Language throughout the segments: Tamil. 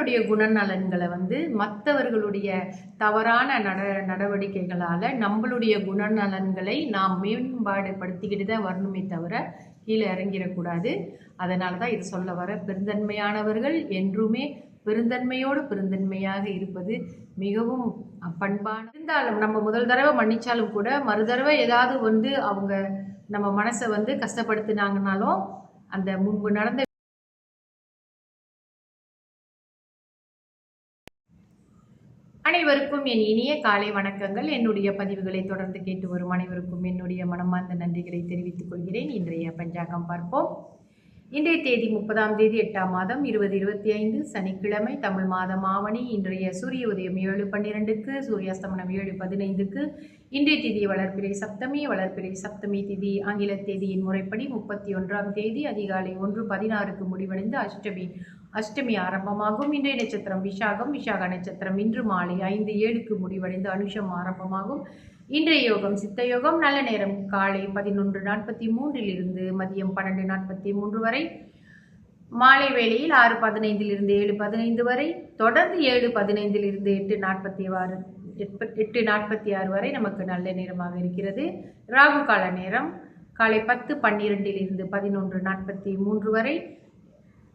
நம்மளுடைய குணநலன்களை வந்து மற்றவர்களுடைய தவறான நட நடவடிக்கைகளால் நம்மளுடைய குணநலன்களை நாம் மேம்பாடு படுத்திக்கிட்டு தான் வரணுமே தவிர கீழே இறங்கிடக்கூடாது. அதனால தான் இது சொல்ல வர பெருந்தன்மையானவர்கள் என்றுமே பெருந்தன்மையோடு பெருந்தன்மையாக இருப்பது மிகவும் பண்பான இருந்தாலும் நம்ம முதல் தடவை மன்னிச்சாலும் கூட மறு தடவை ஏதாவது வந்து அவங்க நம்ம மனசை வந்து கஷ்டப்படுத்தினாங்கனாலும் அந்த முன்பு நடந்த அனைவருக்கும் என் இனிய காலை வணக்கங்கள். என்னுடைய பதிவுகளை தொடர்ந்து கேட்டு வரும் அனைவருக்கும் என்னுடைய மனமார்ந்த நன்றிகளை தெரிவித்துக் கொள்கிறேன். இன்றைய பஞ்சாங்கம் பார்ப்போம். இன்றைய தேதி முப்பதாம் தேதி எட்டாம் மாதம் இருபது இருபத்தி ஐந்து சனிக்கிழமை தமிழ் மாதம் ஆவணி இன்றைய சூரிய உதயம் ஏழு பன்னிரெண்டுக்கு சூரியாஸ்தமனம் ஏழு பதினைந்துக்கு இன்றைய தேதி வளர்ப்பிறை சப்தமி வளர்ப்பிறை சப்தமி திதி ஆங்கில தேதியின் முறைப்படி முப்பத்தி ஒன்றாம் தேதி அதிகாலை ஒன்று பதினாறுக்கு முடிவடைந்து அஷ்டமி அஷ்டமி ஆரம்பமாகும். இன்றைய நட்சத்திரம் விஷாகம் விசாக நட்சத்திரம் இன்று மாலை ஐந்து ஏழுக்கு முடிவடைந்து அனுஷம் ஆரம்பமாகும். இன்றைய யோகம் சித்த யோகம் நல்ல நேரம் காலை பதினொன்று நாற்பத்தி மூன்றில் இருந்து மதியம் பன்னெண்டு நாற்பத்தி மூன்று வரை மாலை வேளையில் ஆறு பதினைந்திலிருந்து ஏழு பதினைந்து வரை தொடர்ந்து ஏழு பதினைந்திலிருந்து எட்டு நாற்பத்தி ஆறு எட்டு நாற்பத்தி ஆறு வரை நமக்கு நல்ல நேரமாக இருக்கிறது. ராகு கால நேரம் காலை பத்து பன்னிரெண்டிலிருந்து பதினொன்று நாற்பத்தி மூன்று வரை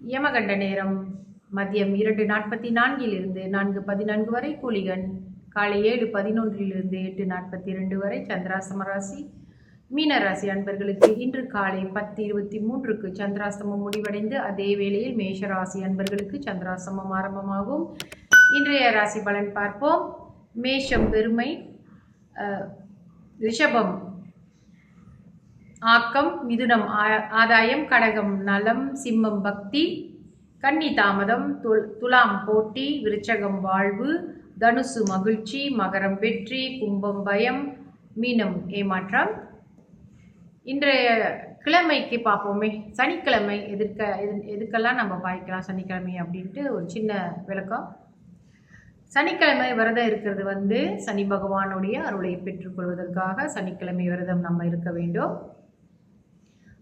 யமகண்ட நேரம் மதியம் இரண்டு நாற்பத்தி நான்கிலிருந்து நான்கு பதினான்கு வரை கூலிகன் காலை ஏழு பதினொன்றிலிருந்து எட்டு நாற்பத்தி இரண்டு வரை சந்திராசம ராசி மீனராசி அன்பர்களுக்கு இன்று காலை பத்து இருபத்தி மூன்றுக்கு சந்திராசமம் முடிவடைந்து அதே வேளையில் மேஷராசி அன்பர்களுக்கு சந்திராசமம் ஆரம்பமாகும். இன்றைய ராசி பலன் பார்ப்போம். மேஷம் பெருமை ரிஷபம் ஆக்கம் மிதுனம் ஆதாயம் கடகம் நலம் சிம்மம் பக்தி கன்னி தாமதம் துலாம் போட்டி விருச்சகம் வாழ்வு தனுசு மகிழ்ச்சி மகரம் வெற்றி கும்பம் பயம் மீனம் ஏமாற்றம். இன்றைய கிழமைக்கு பார்ப்போமே. சனிக்கிழமை எதிர்க்க எது எதுக்கெல்லாம் நம்ம பாய்க்கலாம் சனிக்கிழமை அப்படின்ட்டு ஒரு சின்ன விளக்கம். சனிக்கிழமை விரதம் இருக்கிறது வந்து சனி பகவானுடைய அருளை பெற்றுக்கொள்வதற்காக சனிக்கிழமை விரதம் நம்ம இருக்க வேண்டும்.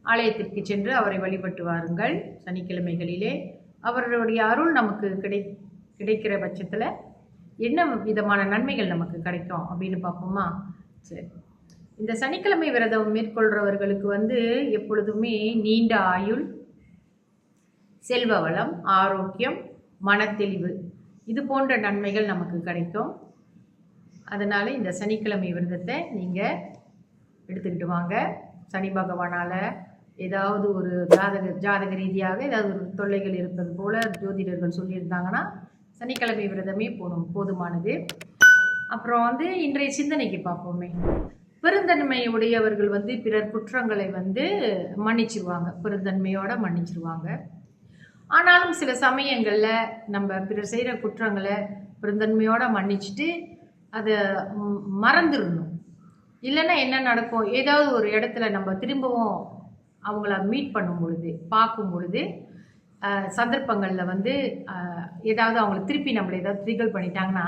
ஆலயத்திற்கு சென்று அவரை வழிபட்டு வாருங்கள். சனிக்கிழமைகளிலே அவருடைய அருள் நமக்கு கிடை கிடைக்கிற பட்சத்தில் என்ன விதமான நன்மைகள் நமக்கு கிடைக்கும் அப்படின்னு பார்ப்போமா? சரி. இந்த சனிக்கிழமை விரதம் மேற்கொள்றவர்களுக்கு வந்து எப்பொழுதுமே நீண்ட ஆயுள் செல்வ வளம் ஆரோக்கியம் மனத்தெளிவு இது போன்ற நன்மைகள் நமக்கு கிடைக்கும். அதனால் இந்த சனிக்கிழமை விரதத்தை நீங்கள் எடுத்துக்கிட்டு வாங்க. சனி பகவானால் ஏதாவது ஒரு ஜாதக ஜாதக ரீதியாக ஏதாவது ஒரு தொல்லைகள் இருப்பது போல் ஜோதிடர்கள் சொல்லியிருந்தாங்கன்னா சனிக்கிழமை விரதமே போதும் போதுமானது. அப்புறம் வந்து இன்றைய சிந்தனைக்கு பார்ப்போமே. பெருந்தன்மை உடையவர்கள் வந்து பிறர் குற்றங்களை வந்து மன்னிச்சிருவாங்க. பெருந்தன்மையோட மன்னிச்சிருவாங்க. ஆனாலும் சில சமயங்களில் நம்ம பிறர் செய்கிற குற்றங்களை பெருந்தன்மையோட மன்னிச்சுட்டு அதை மறந்துடணும். இல்லைன்னா என்ன நடக்கும்? ஏதாவது ஒரு இடத்துல நம்ம திரும்பவும் அவங்கள மீட் பண்ணும் பொழுது பார்க்கும் பொழுது சந்தர்ப்பங்களில் வந்து ஏதாவது அவங்கள திருப்பி நம்மளை ஏதாவது திரிகள் பண்ணிட்டாங்கன்னா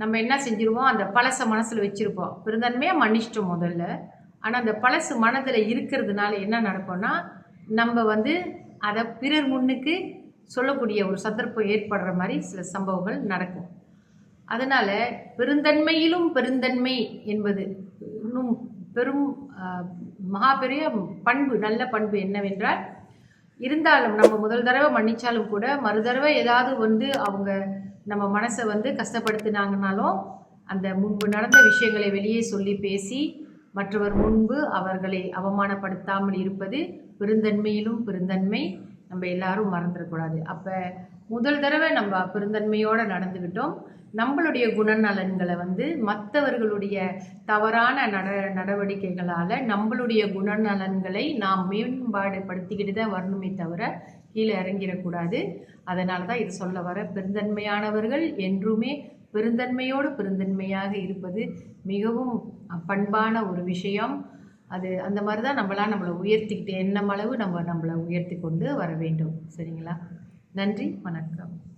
நம்ம என்ன செஞ்சுருவோம்? அந்த பழசை மனசில் வச்சுருப்போம். பெருந்தன்மையாக மன்னிச்சிட்டோம் முதல்ல. ஆனால் அந்த பழசு மனதில் இருக்கிறதுனால என்ன நடக்கும்னா நம்ம வந்து அதை பிறர் முன்னுக்கு சொல்லக்கூடிய ஒரு சந்தர்ப்பம் ஏற்படுற மாதிரி சில சம்பவங்கள் நடக்கும். அதனால் பெருந்தன்மையிலும் பெருந்தன்மை என்பது இன்னும் பெரும் மகா பெரிய பண்பு நல்ல பண்பு என்னவென்றால் இருந்தாலும் நம்ம முதல் தடவை மன்னிச்சாலும் கூட மறு தடவை ஏதாவது வந்து அவங்க நம்ம மனசை வந்து கஷ்டப்படுத்தினாங்கனாலும் அந்த முன்பு நடந்த விஷயங்களை வெளியே சொல்லி பேசி மற்றவர் முன்பு அவர்களை அவமானப்படுத்தாமல் இருப்பது பெருந்தன்மையிலும் பெருந்தன்மை. நம்ம எல்லாரும் மறந்துடக்கூடாது. அப்போ முதல் தடவை நம்ம பெருந்தன்மையோடு நடந்துக்கிட்டோம் நம்மளுடைய குணநலன்களை வந்து மற்றவர்களுடைய தவறான நட நடவடிக்கைகளால் நம்மளுடைய குணநலன்களை நாம் மேம்பாடுபடுத்திக்கிட்டு தான் வரணுமே தவிர கீழே இறங்கிடக்கூடாது. அதனால தான் இது சொல்ல வர பெருந்தன்மையானவர்கள் என்றுமே பெருந்தன்மையோடு பெருந்தன்மையாக இருப்பது மிகவும் பண்பான ஒரு விஷயம். அது அந்த மாதிரி தான் நம்மளாம் நம்மளை உயர்த்திக்கிட்டு என்னமளவு நம்ம நம்மளை உயர்த்தி கொண்டு வர வேண்டும். சரிங்களா? நன்றி வணக்கம்.